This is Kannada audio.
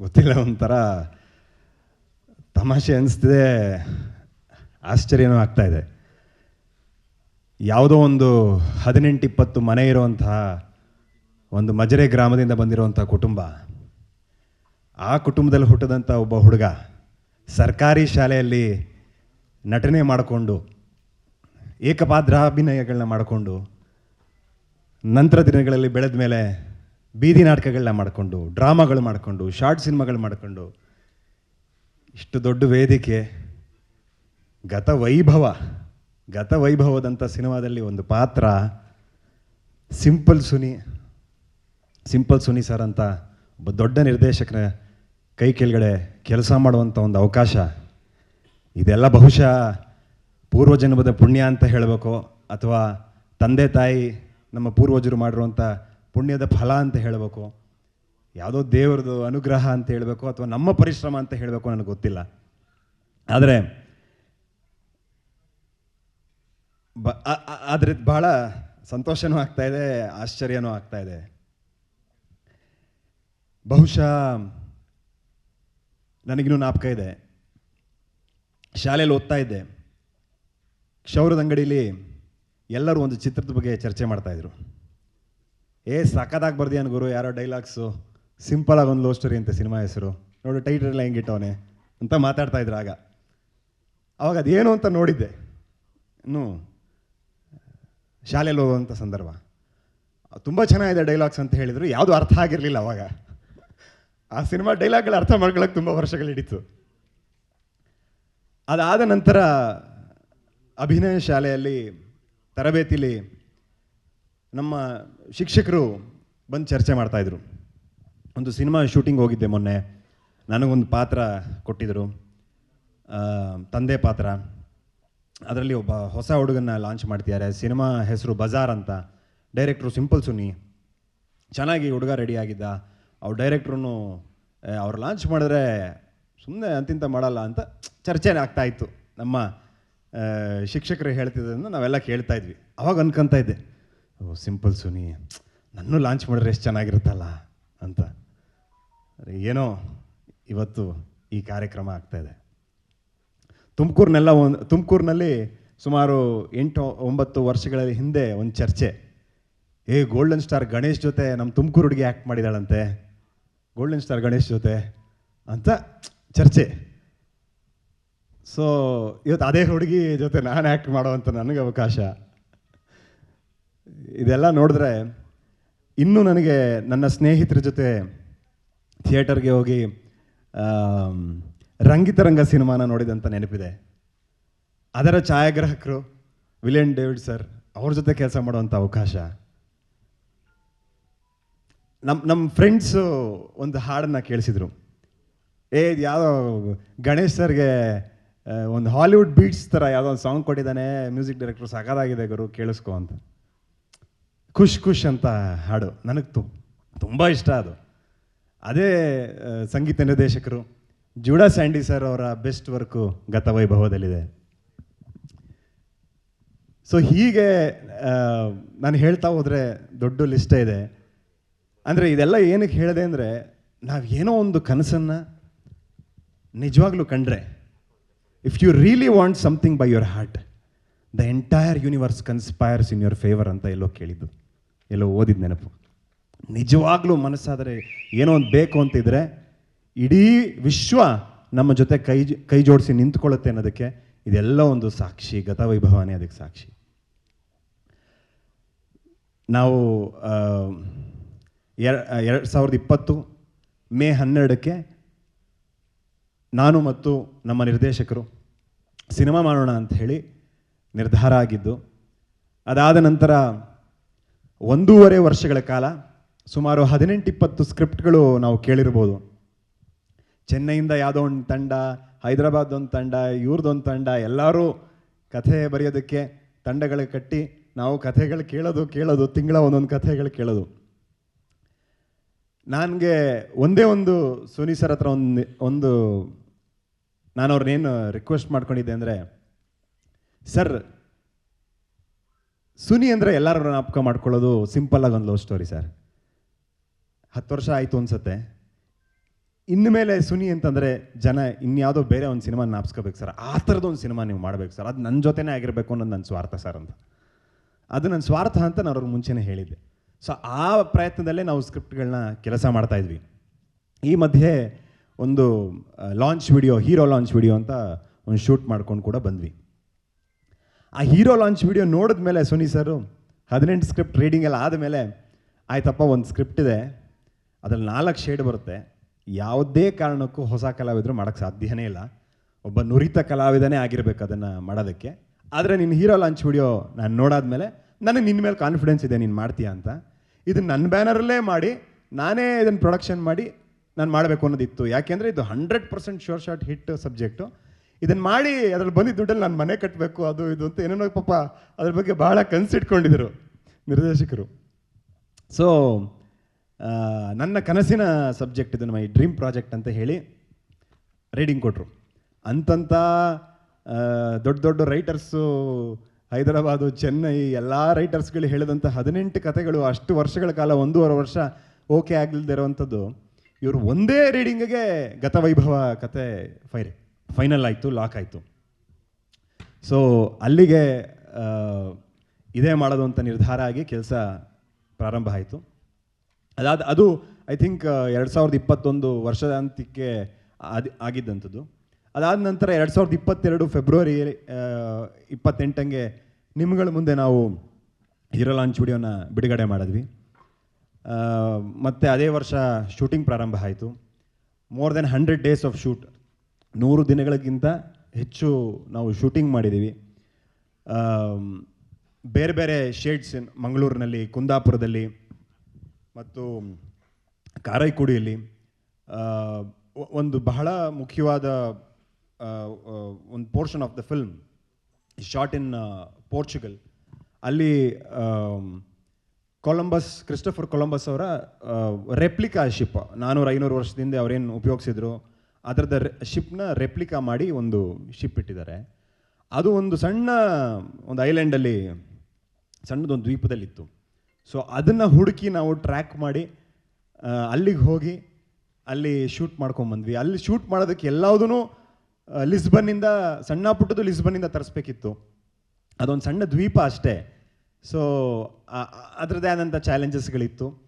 ಗೊತ್ತಿಲ್ಲ, ಒಂಥರ ತಮಾಷೆ ಅನಿಸ್ತಿದೆ, ಆಶ್ಚರ್ಯನೂ ಆಗ್ತಾ ಇದೆ. ಯಾವುದೋ ಒಂದು ಹದಿನೆಂಟು ಇಪ್ಪತ್ತು ಮನೆ ಇರುವಂತಹ ಒಂದು ಮಜರೆ ಗ್ರಾಮದಿಂದ ಬಂದಿರುವಂಥ ಕುಟುಂಬ, ಆ ಕುಟುಂಬದಲ್ಲಿ ಹುಟ್ಟಿದಂಥ ಒಬ್ಬ ಹುಡುಗ ಸರ್ಕಾರಿ ಶಾಲೆಯಲ್ಲಿ ನಟನೆ ಮಾಡಿಕೊಂಡು ಏಕಪಾತ್ರಾಭಿನಯಗಳನ್ನ ಮಾಡಿಕೊಂಡು ನಂತರ ದಿನಗಳಲ್ಲಿ ಬೆಳೆದ ಮೇಲೆ ಬೀದಿ ನಾಟಕಗಳನ್ನ ಮಾಡಿಕೊಂಡು, ಡ್ರಾಮಾಗಳು ಮಾಡಿಕೊಂಡು, ಶಾರ್ಟ್ ಸಿನಿಮಾಗಳು ಮಾಡಿಕೊಂಡು, ಇಷ್ಟು ದೊಡ್ಡ ವೇದಿಕೆ, ಗತ ವೈಭವ, ಗತ ವೈಭವದಂಥ ಸಿನಿಮಾದಲ್ಲಿ ಒಂದು ಪಾತ್ರ, simple Suni simple Suni sir ಅಂತ ಒಬ್ಬ ದೊಡ್ಡ ನಿರ್ದೇಶಕನ ಕೈ ಕೆಳಗಡೆ ಕೆಲಸ ಮಾಡುವಂಥ ಒಂದು ಅವಕಾಶ. ಇದೆಲ್ಲ ಬಹುಶಃ ಪೂರ್ವಜನ್ಮದ ಪುಣ್ಯ ಅಂತ ಹೇಳಬೇಕು, ಅಥವಾ ತಂದೆ ತಾಯಿ ನಮ್ಮ ಪೂರ್ವಜರು ಮಾಡಿರುವಂಥ ಪುಣ್ಯದ ಫಲ ಅಂತ ಹೇಳಬೇಕು. ಯಾವುದೋ ದೇವರದು ಅನುಗ್ರಹ ಅಂತ ಹೇಳಬೇಕು ಅಥವಾ ನಮ್ಮ ಪರಿಶ್ರಮ ಅಂತ ಹೇಳಬೇಕು ನನಗೆ ಗೊತ್ತಿಲ್ಲ. ಆದರೆ ಬ ಆದರೆ ಬಹಳ ಸಂತೋಷನೂ ಆಗ್ತಾ ಇದೆ, ಆಶ್ಚರ್ಯನೂ ಆಗ್ತಾ ಇದೆ. ಬಹುಶಃ ನನಗಿನ್ನೂ ನಾಪಕ ಇದೆ. ಶಾಲೆಯಲ್ಲಿ ಓದ್ತಾ ಇದ್ದೆ. ಕ್ಷೌರದ ಅಂಗಡಿಲಿ ಎಲ್ಲರೂ ಒಂದು ಚಿತ್ರದ ಬಗ್ಗೆ ಚರ್ಚೆ ಮಾಡ್ತಾ ಇದ್ರು. ಏ, ಸಖತ್ತಾಗಿ ಬರ್ದಿಯಾನ ಗುರು, ಯಾರೋ ಡೈಲಾಗ್ಸು. ಸಿಂಪಲ್ ಆಗಿ ಒಂದು ಲವ್ ಸ್ಟೋರಿ ಅಂತ ಸಿನಿಮಾ ಹೆಸರು. ನೋಡು ಟೈಟಲ್ ಹೆಂಗಿಟ್ಟವನೆ ಅಂತ ಮಾತಾಡ್ತಾ ಇದ್ರು ಆಗ. ಅವಾಗ ಅದೇನು ಅಂತ ನೋಡಿದ್ದೆ. ಇನ್ನು, ಶಾಲೆಯಲ್ಲಿ ಹೋಗುವಂಥ ಸಂದರ್ಭ. ತುಂಬ ಚೆನ್ನಾಗಿದೆ ಡೈಲಾಗ್ಸ್ ಅಂತ ಹೇಳಿದರು. ಯಾವುದು ಅರ್ಥ ಆಗಿರಲಿಲ್ಲ ಅವಾಗ. ಆ ಸಿನಿಮಾ ಡೈಲಾಗ್ಗಳು ಅರ್ಥ ಮಾಡ್ಕೊಳ್ಳೋಕೆ ತುಂಬ ವರ್ಷಗಳು ಹಿಡಿತು ಅದಾದ ನಂತರ, ಅಭಿನಯ ಶಾಲೆಯಲ್ಲಿ ತರಬೇತಿಲಿ ನಮ್ಮ ಶಿಕ್ಷಕರು ಬಂದು ಚರ್ಚೆ ಮಾಡ್ತಾಯಿದ್ರು ಒಂದು ಸಿನಿಮಾ ಶೂಟಿಂಗ್ ಹೋಗಿದ್ದೆ ಮೊನ್ನೆ. ನನಗೊಂದು ಪಾತ್ರ ಕೊಟ್ಟಿದ್ದರು ತಂದೆ ಪಾತ್ರ. ಅದರಲ್ಲಿ ಒಬ್ಬ ಹೊಸ ಹುಡುಗನ್ನ ಲಾಂಚ್ ಮಾಡ್ತಿದ್ದಾರೆ. ಸಿನಿಮಾ ಹೆಸರು ಬಜಾರ್ ಅಂತ. ಡೈರೆಕ್ಟ್ರು ಸಿಂಪಲ್ ಸುನಿ ಚೆನ್ನಾಗಿ ಹುಡುಗ ರೆಡಿ ಆಗಿದ್ದ. ಅವ್ರ ಡೈರೆಕ್ಟ್ರು ಅವ್ರು ಲಾಂಚ್ ಮಾಡಿದ್ರೆ ಸುಮ್ಮನೆ ಅಂತಿಂತ ಮಾಡಲ್ಲ ಅಂತ ಚರ್ಚೆ ಆಗ್ತಾಯಿತ್ತು ನಮ್ಮ ಶಿಕ್ಷಕರು ಹೇಳ್ತಿದ್ದನ್ನು ನಾವೆಲ್ಲ ಕೇಳ್ತಾ ಇದ್ವಿ. ಅವಾಗ ಅನ್ಕೊಂತ ಇದ್ದೆ. ಸಿಂಪಲ್ ಸುನಿ. ನನ್ನೂ ಲಾಂಚ್ ಮಾಡಿದ್ರೆ ಎಷ್ಟು ಚೆನ್ನಾಗಿರುತ್ತಲ್ಲ ಅಂತ. ಏನೋ ಇವತ್ತು ಈ ಕಾರ್ಯಕ್ರಮ ಆಗ್ತಾ ಇದೆ. ತುಮಕೂರಿನೆಲ್ಲ ಒಂದು ತುಮಕೂರಿನಲ್ಲಿ ಸುಮಾರು ಎಂಟು, ಒಂಬತ್ತು ವರ್ಷಗಳ ಹಿಂದೆ ಒಂದು ಚರ್ಚೆ. ಏ ಗೋಲ್ಡನ್ ಸ್ಟಾರ್ ಗಣೇಶ್ ಜೊತೆ ನಮ್ಮ ತುಮಕೂರು ಹುಡುಗಿ ಆ್ಯಕ್ಟ್ ಮಾಡಿದಾಳಂತೆ. ಗೋಲ್ಡನ್ ಸ್ಟಾರ್ ಗಣೇಶ್ ಜೊತೆ ಅಂತ ಚರ್ಚೆ. ಸೊ ಇವತ್ತು ಅದೇ ಹುಡುಗಿ ಜೊತೆ ನಾನು ಆ್ಯಕ್ಟ್ ಮಾಡುವಂಥ ನನಗೆ ಅವಕಾಶ. ಇದೆಲ್ಲ ನೋಡಿದ್ರೆ ಇನ್ನೂ ನನಗೆ ನನ್ನ ಸ್ನೇಹಿತರ ಜೊತೆ ಥಿಯೇಟರ್ಗೆ ಹೋಗಿ ರಂಗಿತರಂಗ ಸಿನಿಮಾನ ನೋಡಿದಂತ ನೆನಪಿದೆ. ಅದರ ಛಾಯಾಗ್ರಾಹಕರು ವಿಲಿಯನ್ ಡೇವಿಡ್ ಸರ್ ಅವ್ರ ಜೊತೆ ಕೆಲಸ ಮಾಡುವಂಥ ಅವಕಾಶ. ನಮ್ಮ ನಮ್ಮ ಫ್ರೆಂಡ್ಸು ಒಂದು ಹಾಡನ್ನು ಕೇಳಿಸಿದ್ರು. ಏ, ಇದು ಯಾವುದೋ ಗಣೇಶ್ ಸರ್ಗೆ ಒಂದು ಹಾಲಿವುಡ್ ಬೀಟ್ಸ್ ಥರ ಯಾವುದೋ ಒಂದು ಸಾಂಗ್ ಕೊಟ್ಟಿದ್ದಾನೆ, ಮ್ಯೂಸಿಕ್ ಡೈರೆಕ್ಟರ್ ಸಾಕಾಗಿದೆ ಗುರು, ಕೇಳಿಸ್ಕೊ ಅಂತ. ಖುಷ್ ಖುಷ್ ಅಂತ ಹಾಡು. ನನಗೆ ತು, ತುಂಬ ಇಷ್ಟ ಅದು. ಅದೇ ಸಂಗೀತ ನಿರ್ದೇಶಕರು ಜೂಡಾ ಸ್ಯಾಂಡಿ ಸರ್ ಅವರ ಬೆಸ್ಟ್ ವರ್ಕು ಗತವೈಭವದಲ್ಲಿದೆ ಸೊ ಹೀಗೆ ನಾನು ಹೇಳ್ತಾ ಹೋದರೆ ದೊಡ್ಡ ಲಿಸ್ಟೇ ಇದೆ. ಅಂದರೆ ಇದೆಲ್ಲ ಏನಕ್ಕೆ ಹೇಳಿದೆ ಅಂದರೆ, ನಾವು ಏನೋ ಒಂದು ಕನಸನ್ನು ನಿಜವಾಗ್ಲೂ ಕಂಡ್ರೆ if you really want something by your heart the entire universe conspires in your favour ಅಂತ ಎಲ್ಲೋ ಕೇಳಿದ್ದು. ಎಲ್ಲೋ ಓದಿದ ನೆನಪು. ನಿಜವಾಗ್ಲೂ ಮನಸ್ಸಾದರೆ ಏನೋ ಒಂದು ಬೇಕು ಅಂತಿದ್ರೆ ಇಡೀ ವಿಶ್ವ ನಮ್ಮ ಜೊತೆ ಕೈ ಕೈ ಜೋಡಿಸಿ ನಿಂತ್ಕೊಳ್ಳುತ್ತೆ ಅನ್ನೋದಕ್ಕೆ ಇದೆಲ್ಲ ಒಂದು ಸಾಕ್ಷಿ, ಗತವೈಭವನೇ ಅದಕ್ಕೆ ಸಾಕ್ಷಿ. ನಾವು ಎರಡು ಸಾವಿರದ ಇಪ್ಪತ್ತು ಮೇ ಹನ್ನೆರಡಕ್ಕೆ ನಾನು ಮತ್ತು ನಮ್ಮ ನಿರ್ದೇಶಕರು ಸಿನಿಮಾ ಮಾಡೋಣ ಅಂತ ಹೇಳಿ ನಿರ್ಧಾರ ಆಗಿದ್ದು, ಅದಾದ ನಂತರ ಒಂದೂವರೆ ವರ್ಷಗಳ ಕಾಲ ಸುಮಾರು ಹದಿನೆಂಟು ಇಪ್ಪತ್ತು ಸ್ಕ್ರಿಪ್ಟ್ಗಳು ನಾವು ಕೇಳಿರ್ಬೋದು. ಚೆನ್ನೈಯಿಂದ ಯಾವುದೋ ಒಂದು ತಂಡ ಹೈದರಾಬಾದ್ ಒಂದು ತಂಡ ಇವ್ರದ್ದೊಂದು ತಂಡ, ಎಲ್ಲರೂ ಕಥೆ ಬರೆಯೋದಕ್ಕೆ ತಂಡಗಳು ಕಟ್ಟಿ ನಾವು ಕಥೆಗಳು ಕೇಳೋದು ಕೇಳೋದು, ತಿಂಗಳ ಒಂದೊಂದು ಕಥೆಗಳು ಕೇಳೋದು. ನನಗೆ ಒಂದೇ ಒಂದು ಸುನಿ ಸರ್ ಹತ್ರ ಒಂದು ಒಂದು ನಾನು ಅವ್ರನ್ನೇನು ರಿಕ್ವೆಸ್ಟ್ ಮಾಡ್ಕೊಂಡಿದ್ದೆ ಅಂದರೆ, ಸರ್ ಸುನಿ ಅಂದರೆ ಎಲ್ಲರೂ ಜ್ಞಾಪಕ ಮಾಡ್ಕೊಳ್ಳೋದು ಸಿಂಪಲ್ ಆಗಿ ಒಂದು ಲವ್ ಸ್ಟೋರಿ ಸರ್ ಹತ್ತು ವರ್ಷ ಆಯಿತು ಅನ್ಸುತ್ತೆ. ಇನ್ನು ಮೇಲೆ ಸುನಿ ಅಂತಂದರೆ ಜನ ಇನ್ಯಾವುದೋ ಬೇರೆ ಒಂದು ಸಿನಿಮಾ ನಾಪ್ಸ್ಕೋಬೇಕು ಸರ್ ಆ ಥರದ್ದು ಸಿನಿಮಾ ನೀವು ಮಾಡಬೇಕು ಸರ್ ಅದು ನನ್ನ ಜೊತೆನೇ ಆಗಿರಬೇಕು ಅನ್ನೋದು ನನ್ನ ಸ್ವಾರ್ಥ ಸರ್ ಅಂತ. ಅದು ನನ್ನ ಸ್ವಾರ್ಥ ಅಂತ ನಾನು ಅವ್ರಿಗೆ ಮುಂಚೆನೇ ಹೇಳಿದ್ದೆ. ಸೊ ಆ ಪ್ರಯತ್ನದಲ್ಲೇ ನಾವು ಸ್ಕ್ರಿಪ್ಟ್ಗಳನ್ನ ಕೆಲಸ ಮಾಡ್ತಾ ಇದ್ವಿ. ಈ ಮಧ್ಯೆ ಒಂದು launch video hero launch video ಅಂತ ಒಂದು ಶೂಟ್ ಮಾಡ್ಕೊಂಡು ಕೂಡ ಬಂದ್ವಿ. ಆ ಹೀರೋ ಲಾಂಚ್ ವಿಡಿಯೋ ನೋಡಿದ ಮೇಲೆ ಸುನಿ ಸರು ಹದಿನೆಂಟು ಸ್ಕ್ರಿಪ್ಟ್ ರೀಡಿಂಗ್ ಎಲ್ಲ ಆದಮೇಲೆ, ಆಯ್ತಪ್ಪ, ಒಂದು ಸ್ಕ್ರಿಪ್ಟ್ ಇದೆ. ಅದರಲ್ಲಿ ನಾಲ್ಕು ಶೇಡ್ ಬರುತ್ತೆ. ಯಾವುದೇ ಕಾರಣಕ್ಕೂ ಹೊಸ ಕಲಾವಿದರು ಮಾಡೋಕ್ಕೆ ಸಾಧ್ಯನೇ ಇಲ್ಲ. ಒಬ್ಬ ನುರಿತ ಕಲಾವಿದನೇ ಆಗಿರಬೇಕು ಅದನ್ನು ಮಾಡೋದಕ್ಕೆ. ಆದರೆ ನಿನ್ನ ಹೀರೋ ಲಾಂಚ್ ವಿಡಿಯೋ ನಾನು ನೋಡಾದ್ಮೇಲೆ ನನಗೆ ನಿನ್ನ ಮೇಲೆ ಕಾನ್ಫಿಡೆನ್ಸ್ ಇದೆ, ನೀನು ಮಾಡ್ತೀಯಾ ಅಂತ. ಇದು ನನ್ನ ಬ್ಯಾನರಲ್ಲೇ ಮಾಡಿ, ನಾನೇ ಇದನ್ನು ಪ್ರೊಡಕ್ಷನ್ ಮಾಡಿ ನಾನು ಮಾಡಬೇಕು ಅನ್ನೋದಿತ್ತು. ಯಾಕೆಂದರೆ ಇದು hundred percent sure short hit subject ಇದನ್ನು ಮಾಡಿ ಅದ್ರಲ್ಲಿ ಬಂದಿದ್ದ ದುಡ್ಡಲ್ಲಿ ನಾನು ಮನೆ ಕಟ್ಟಬೇಕು ಅದು ಇದು ಅಂತ ಏನೇನೋ ಪಾಪ ಅದ್ರ ಬಗ್ಗೆ ಬಹಳ ಕನಸಿಟ್ಕೊಂಡಿದ್ರು ನಿರ್ದೇಶಕರು. ಸೊ ನನ್ನ ಕನಸಿನ ಸಬ್ಜೆಕ್ಟ್ ಇದು ಮೈ ಡ್ರೀಮ್ ಪ್ರಾಜೆಕ್ಟ್ ಅಂತ ಹೇಳಿ ರೀಡಿಂಗ್ ಕೊಟ್ಟರು ಅಂತಂತ ದೊಡ್ಡ ದೊಡ್ಡ ರೈಟರ್ಸು ಹೈದರಾಬಾದು, ಚೆನ್ನೈ ಎಲ್ಲ ರೈಟರ್ಸ್ಗಳು ಹೇಳಿದಂಥ ಹದಿನೆಂಟು ಕಥೆಗಳು ಅಷ್ಟು ವರ್ಷಗಳ ಕಾಲ ಒಂದೂವರೆ ವರ್ಷ ಓಕೆ ಆಗಲಿಲ್ಲದೆ ಇರುವಂಥದ್ದು ಇವರು ಒಂದೇ ರೀಡಿಂಗಿಗೆ ಗತವೈಭವ ಕತೆ ಫೈರ್ ಫೈನಲ್ ಆಯಿತು ಲಾಕ್ ಆಯಿತು. ಸೊ ಅಲ್ಲಿಗೆ ಇದೇ ಮಾಡೋದು ಅಂತ ನಿರ್ಧಾರ ಆಗಿ ಕೆಲಸ ಪ್ರಾರಂಭ ಆಯಿತು. ಅದಾದ, ಅದು ಐ ಥಿಂಕ್ ಎರಡು ಸಾವಿರದ ಇಪ್ಪತ್ತೊಂದು ವರ್ಷದಾಂತ್ಯಕ್ಕೆ ಅದು ಆಗಿದ್ದಂಥದ್ದು. ಅದಾದ ನಂತರ ಎರಡು ಸಾವಿರದ ಇಪ್ಪತ್ತೆರಡು ಫೆಬ್ರವರಿ ಇಪ್ಪತ್ತೆಂಟಂಗೆ ನಿಮ್ಗಳ ಮುಂದೆ ನಾವು ಹೀರೋ ಲಾಂಚ್ ವಿಡಿಯೋನ ಬಿಡುಗಡೆ ಮಾಡಿದ್ವಿ. ಮತ್ತೆ ಅದೇ ವರ್ಷ ಶೂಟಿಂಗ್ ಪ್ರಾರಂಭ ಆಯಿತು. More than hundred days of shoot ನೂರು ದಿನಗಳಿಗಿಂತ ಹೆಚ್ಚು ನಾವು ಶೂಟಿಂಗ್ ಮಾಡಿದ್ದೀವಿ. ಬೇರೆ ಬೇರೆ ಶೇಡ್ಸ್ ಮಂಗಳೂರಿನಲ್ಲಿ, ಕುಂದಾಪುರದಲ್ಲಿ ಮತ್ತು ಕಾರೈಕುಡಿಯಲ್ಲಿ ಒಂದು ಬಹಳ ಮುಖ್ಯವಾದ ಒಂದು portion of the film short in Portugal ಅಲ್ಲಿ ಕೊಲಂಬಸ್ ಕ್ರಿಸ್ಟಫರ್ ಕೊಲಂಬಸ್ ಅವರ ರೆಪ್ಲಿಕಾ ಶಿಪ್ ನಾನ್ನೂರು ಐನೂರು ವರ್ಷದಿಂದ ಅವರೇನು ಉಪಯೋಗಿಸಿದ್ರು. ಅದರದ ಶಿಪ್ನ ರೆಪ್ಲಿಕಾ ಮಾಡಿ ಒಂದು ಶಿಪ್ ಇಟ್ಟಿದ್ದಾರೆ. ಅದು ಒಂದು ಸಣ್ಣ, ಒಂದು ಐಲ್ಯಾಂಡಲ್ಲಿ ಸಣ್ಣದೊಂದು ದ್ವೀಪದಲ್ಲಿತ್ತು. ಸೊ ಅದನ್ನು ಹುಡುಕಿ ನಾವು ಟ್ರ್ಯಾಕ್ ಮಾಡಿ ಅಲ್ಲಿಗೆ ಹೋಗಿ, ಅಲ್ಲಿ ಶೂಟ್ ಮಾಡ್ಕೊಂಬಂದ್ವಿ ಅಲ್ಲಿ ಶೂಟ್ ಮಾಡೋದಕ್ಕೆ ಎಲ್ಲದೂ ಲಿಸ್ಬನ್ನಿಂದ, ಸಣ್ಣ ಪುಟ್ಟದು ಲಿಸ್ಬನ್ನಿಂದ ತರಿಸ್ಬೇಕಿತ್ತು. ಅದೊಂದು ಸಣ್ಣ ದ್ವೀಪ ಅಷ್ಟೇ. ಸೊ ಅದರದ್ದೇ ಆದಂಥ ಚಾಲೆಂಜಸ್ಗಳಿತ್ತು